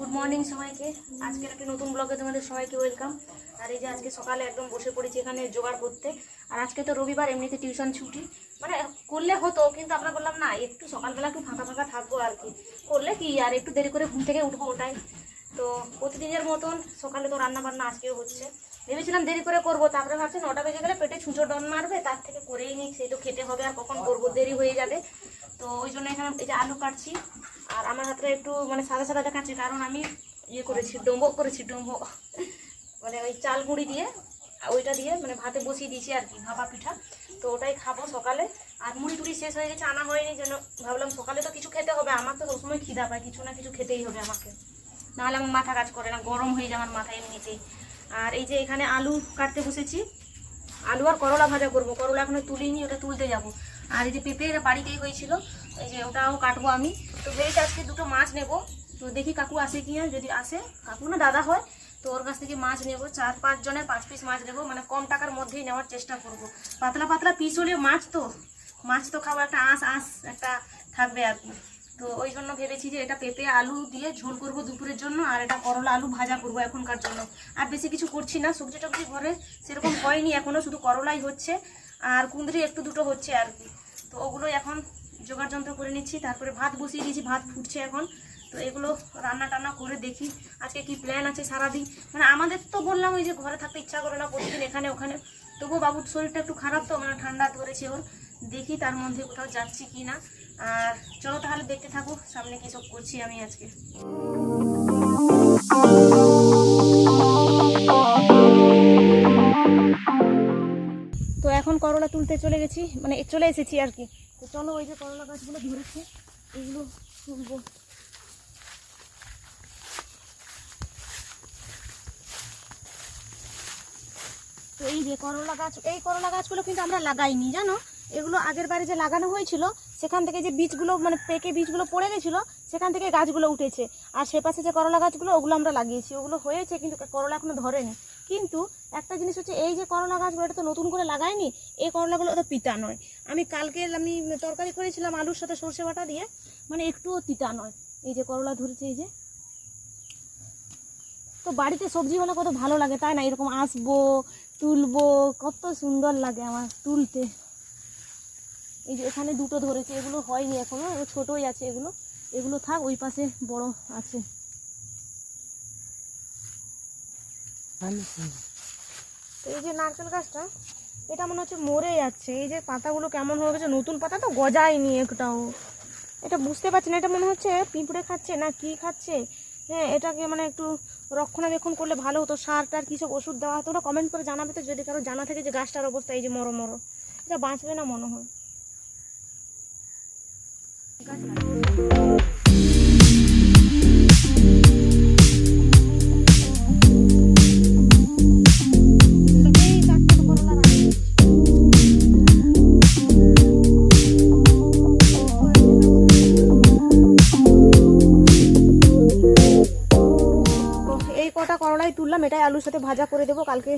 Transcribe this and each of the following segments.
Good morning সবাইকে। আজকের একটা নতুন ব্লগে তোমাদের সবাইকে ওয়েলকাম আর এই যে আজকে সকালে একদম বসে পড়েছি এখানে জোগাড় করতে। আর আজকে তো রবিবার, এমনিতে টিউশন ছুটি। মানে করলে হতো, কিন্তু আমরা বললাম, না, একটু সকালবেলা একটু ফাঁকা ফাঁকা থাকব আর কি। করলে কি? আর একটু দেরি করে ঘুম থেকে উঠবো ওটাই। তো প্রতিদিনের মতন সকালে তো রান্না বান্না আজকেও হচ্ছে। ভেবেছিলাম দেরি করে করব, তারপরে ভাবছি নটা বেজে গেলে পেটে ছুঁচো ডন মারবে, তার থেকে করেই নিই সেই তো খেতে হবে আর কখন করব, দেরি হয়ে যাবে। তো ওই জন্য এখানে এই যে আলু কাটছি। আর আমার হাতটা একটু মানে সাদা সাদা দেখাচ্ছে, কারণ আমি ইয়ে করেছি ডোম্বো করেছি ডোম্বো মানে ওই চাল গুঁড়ি দিয়ে, ওইটা দিয়ে মানে ভাতে বসিয়ে দিয়েছি আর কি, ভাপা পিঠা। তো ওটাই খাব সকালে। আর মুড়ি টুড়ি শেষ হয়ে গেছে, আনা হয়নি, যেন ভাবলাম সকালে তো কিছু খেতে হবে, আমার তো সবসময় খিদা পায়, কিছু না কিছু খেতেই হবে আমাকে। নাহলে আমার মাথা কাজ করে না, গরম হয়ে যায় আমার মাথা এমনিতেই। আর এই যে এখানে আলু কাটতে বসেছি, আলু আর করলা ভাজা করব, করলা এখনও তুলিনি, ওটা তুলতে যাব। আর এই যে পেঁপে বাড়িতেই হয়েছিল, এই যে ওটাও কাটবো আমি। তো ভেবেছি আজকে দুটো মাছ নেব। তো দেখি কাকু আসে কি যদি আসে। কাকু না, দাদা হয়। তো ওর কাছ থেকে মাছ নেব। চার, পাঁচ জনের পাঁচ পিস মাছ নেব। মানে কম টাকার মধ্যেই নেওয়ার চেষ্টা করব। পাতলা পাতলা পিস হলে মাছ তো। মাছ তো খাওয়া একটা আঁশ আঁশ, একটা থাকবে আর কি। তো ওই জন্য ভেবেছি যে এটা পেঁপে, আলু দিয়ে ঝোল করব দুপুরের জন্য, আর এটা করলা, আলু ভাজা করব এখনকার জন্য। আর বেশি কিছু করছি না। সবজি টবজি ঘরে সেরকম হয়নি এখনও শুধু করলাই হচ্ছে। আর কুঁদরি একটু দুটো হচ্ছে আর কি। তো ওগুলো এখন জোগাড় যন্ত্র করে নিচ্ছি, তারপরে ভাত বসিয়ে দিয়েছি, ভাত ফুটছে এখন। তো এগুলো রান্না টান্না করে দেখি, আজকে কি প্ল্যান আছে সারাদিন। মানে আমাদের তো বললাম ওই যে ঘরে থাকতে ইচ্ছা করে না প্রতিদিন এখানে ওখানে। তবুও বাবুর শরীরটা একটু খারাপ তো মানে ঠান্ডা ধরেছে ওর। দেখি তার মধ্যে কোথাও যাচ্ছি কি না। আর চলো তাহলে দেখতে থাকো, সামনে কি সব করছি আমি আজকে। তো এখন করলা তুলতে চলে গেছি মানে চলে এসেছি আর কি। চলো ওই যে করলা গাছগুলো ধরেছে এগুলো তুলবো। তো এই যে করলা গাছ, এই করলা গাছগুলো কিন্তু আমরা লাগাইনি, জানো? এগুলো আগের বারে যে লাগানো হয়েছিল, সেখান থেকে যে বীজগুলো মানে পেকে বীজগুলো পড়ে গেছিল, সেখান থেকে গাছগুলো উঠেছে। আর সে পাশে যে করলা গাছগুলো, ওগুলো আমরা লাগিয়েছি। ওগুলো হয়েছে কিন্তু করলা এখনও ধরেনি। কিন্তু একটা জিনিস হচ্ছে, এই যে করলা গাছগুলো এটা তো নতুন করে লাগাইনি এই করলাগুলো তো পিতা নয়। আমি কালকে আমি তরকারি করেছিলাম আলুর সাথে সর্ষে বাটা দিয়ে মানে একটুও তিতা নয়। এই যে করলা ধরেছে, এই যে। তো বাড়িতে সবজি হলে কত ভালো লাগে, তাই না? এরকম আসব, তুলবো, কত সুন্দর লাগে আমার তুলতে। এই যে এখানে দুটো ধরেছে, এগুলো হয়নি এখনও ছোটোই আছে এগুলো। এগুলো থাক, ওই পাশে বড় আছে। এই যে নারকেল গাছটা, এটা মনে হচ্ছে মরে যাচ্ছে। এই যে পাতাগুলো কেমন হয়ে গেছে, নতুন পাতা তো গজায়নি একটাও। এটা বুঝতে পারছি না, এটা মনে হচ্ছে পিঁপড়ে খাচ্ছে না কি খাচ্ছে? হ্যাঁ এটাকে মানে একটু রক্ষণাবেক্ষণ করলে ভালো হতো। সার টার সব ওষুধ দেওয়া হতো, ওটা কমেন্ট করে জানাবে তো, যদি কারও জানা থাকে যে গাছটার অবস্থা, এই যে মরো মরো। এটা বাঁচবে না মনে হয়। গাছ এটাই আলুর সাথে ভাজা করে দেবো। কালকে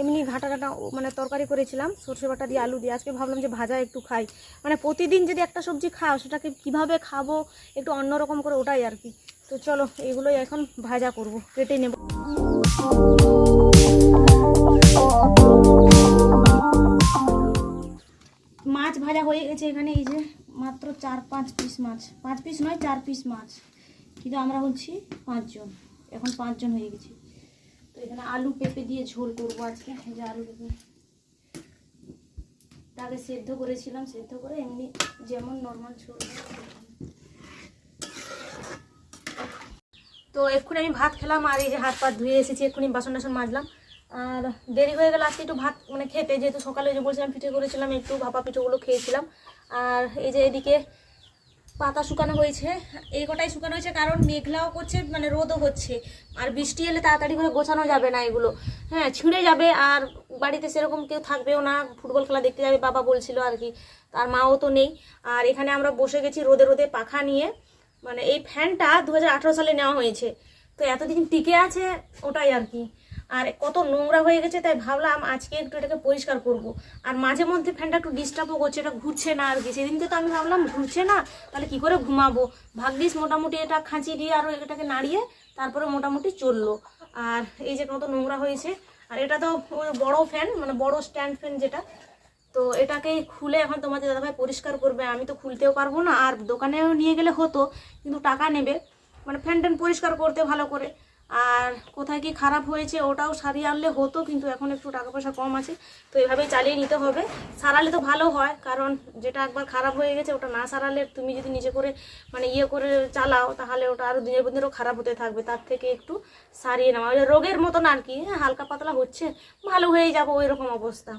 এমনি ঘাটা ঘাটা মানে তরকারি করেছিলাম, সর্ষে বাটা দিয়ে আলু দিয়ে। আজকে ভাবলাম যে ভাজা একটু খাই। মানে প্রতিদিন যদি একটা সবজি খাও, সেটাকে কীভাবে খাব, একটু অন্যরকম করে ওটাই আর কি। তো চলো, এগুলোই এখন ভাজা করব, কেটে নেব। মাছ ভাজা হয়ে গেছে এখানে, এই যে মাত্র চার পাঁচ পিস মাছ। পাঁচ পিস নয়, চার পিস মাছ। কিন্তু আমরা হচ্ছি পাঁচজন। এখন পাঁচজন হয়ে গেছি। তো এখানে আলু পেঁপে দিয়ে ঝোল করব আজকে যে আলু পেঁপে। তাকে সেদ্ধ করেছিলাম, সেদ্ধ করে এমনি যেমন নর্মাল ঝোল তো এক্ষুনি আমি ভাত খেলাম, আর এই যে হাত পা ধুয়ে এসেছি, এক্ষুনি বাসন টাসন মাজলাম। আর দেরি হয়ে গেল আজকে একটু ভাত মানে খেতে যেহেতু সকালে যে বলছিলাম, পিঠে করেছিলাম, একটু ভাপা পিঠেগুলো খেয়েছিলাম। আর এই যে এদিকে পাতা শুকানো হয়েছে। এই কটাই শুকানো হয়েছে, কারণ মেঘলাও করছে মানে রোদও হচ্ছে। আর বৃষ্টি এলে তাড়াতাড়ি করে গোছানো যাবে না এগুলো। হ্যাঁ ছিঁড়ে যাবে, আর বাড়িতে সেরকম কেউ থাকবেও না। ফুটবল খেলা দেখতে যাবে, বাবা বলছিল আর কি। তার মাও তো নেই। আর এখানে আমরা বসে গেছি রোদে রোদে পাখা নিয়ে। মানে এই ফ্যানটা দু হাজার আঠেরো সালে নেওয়া হয়েছে। তো এতদিন টিকে আছে ওটাই আর কি। আর কত নোংরা হয়ে গেছে, তাই ভাবলাম আজকে একটু এটাকে পরিষ্কার করব। আর মাঝে মধ্যে ফ্যানটা একটু ডিস্টার্বও করছে, এটা ঘুরছে না আর কি। সেদিনকে তো আমি ভাবলাম ঘুরছে না, তাহলে কি করে ঘুমাবো? ভাগ্যিস মোটামুটি এটা খাঁচি দিয়ে আরও এটাকে নাড়িয়ে তারপরে মোটামুটি চলল। আর এই যে কত নোংরা হয়েছে, আর এটা তো বড় ফ্যান মানে বড় স্ট্যান্ড ফ্যান যেটা, তো এটাকে খুলে এখন তোমাদের দাদাভাই পরিষ্কার করবে। আমি তো খুলতেও পারব না, আর দোকানেও নিয়ে গেলে হতো, কিন্তু টাকা নেবে। মানে ফ্যান ট্যান পরিষ্কার করতে ভালো করে। আর কোথায় কি খারাপ হয়েছে ওটাও সারিয়ে আনলে হতো কিন্তু এখন একটু টাকা পয়সা কম আছে তো এভাবেই চালিয়ে নিতে হবে। সারালে তো ভালো হয় কারণ যেটা একবার খারাপ হয়ে গেছে ওটা না সারালে তুমি যদি নিজে করে মানে ইয়ে করে চালাও তাহলে ওটা আরও দিনের দিনও খারাপ হতে থাকবে তার থেকে একটু সারিয়ে নেওয়া ওই রোগের মতন আর কি হ্যাঁ, হালকা পাতলা হচ্ছে ভালো হয়ে যাব ওই রকম অবস্থা।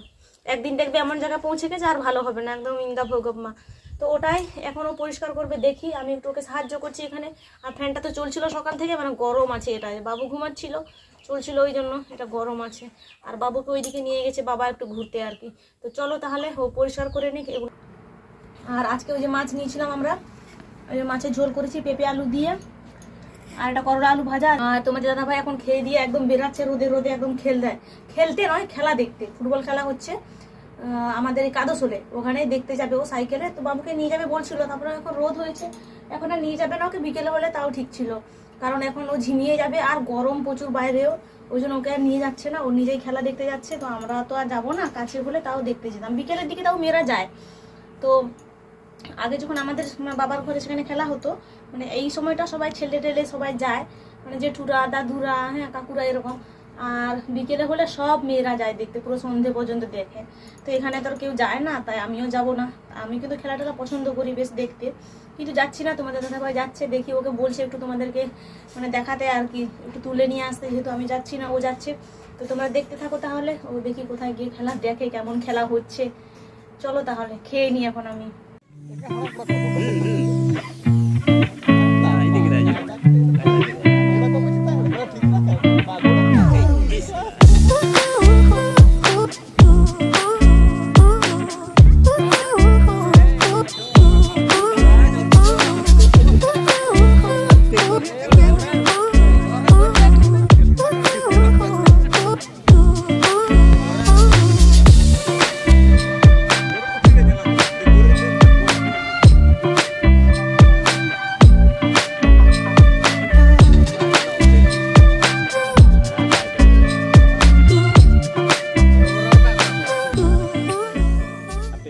একদিন দেখবে এমন জায়গায় পৌঁছে গেছে আর ভালো হবে না একদম ইন্দা ভোগম্মা। তো ওটাই এখনও পরিষ্কার করবে, দেখি। আমি একটু ওকে সাহায্য করছি এখানে। আর ফ্যানটা তো চলছিল সকাল থেকে মানে গরম আছে এটা। বাবু ঘুমাচ্ছিল, চলছিল ওই জন্য এটা গরম আছে। আর বাবুকে ওইদিকে নিয়ে গেছে, বাবা একটু ঘুরতে আর কি। তো চলো তাহলে, ও পরিষ্কার করে নিক এগুলো আর আজকে ওই যে মাছ নিয়েছিলাম আমরা, ওই মাছের ঝোল করেছি পেঁপে আলু দিয়ে। আর একটা করলা আলু ভাজা। আর তোমাদের দাদা ভাই এখন খেয়ে দিয়ে একদম বেরাচ্ছে রোদে রোদে একদম খেল দেয়। খেলতে নয়, খেলা দেখতে। ফুটবল খেলা হচ্ছে। আমাদের এই কাদোসলে। ওখানে দেখতে যাবে ও সাইকেলে। তো বাবুকে নিয়ে যাবে বলছিল, তারপরে এখন রোদ হয়েছে। এখন আর নিয়ে যাবে না ওকে বিকেলে হলে, তাও ঠিক ছিল। কারণ এখন ও ঝিমিয়ে যাবে, আর গরম প্রচুর বাইরেও। ওই জন্য ওকে আর নিয়ে যাচ্ছে না, ও নিজেই খেলা দেখতে যাচ্ছে। তো আমরা তো আর যাব না কাছে হলে, তাও দেখতে যেতাম। বিকেলের দিকে তাও মেয়েরা যায়। তো আগে যখন আমাদের বাবার ঘরে সেখানে খেলা হতো মানে এই সময়টা সবাই ছেলে টেলে সবাই যায়। মানে জেঠুরা, দাদুরা হ্যাঁ কাকুরা এরকম। আর বিকেলে হলে সব মেয়েরা যায় দেখতে, পুরো সন্ধে পর্যন্ত দেখে। তো এখানে তো কেউ যায় না, তাই আমিও যাব না। আমি কিন্তু খেলা টেলা পছন্দ করি বেশ দেখতে। কিন্তু যাচ্ছি না, তোমাদের দাদা ভাই যাচ্ছে, দেখি ওকে বলছে একটু তোমাদেরকে মানে দেখাতে আর কি, একটু তুলে নিয়ে আসতে, যেহেতু আমি যাচ্ছি না, ও যাচ্ছে। তো তোমরা দেখতে থাকো তাহলে, ও দেখি কোথায় গিয়ে খেলা, দেখে কেমন খেলা হচ্ছে। চলো তাহলে, খেয়ে নি এখন আমি।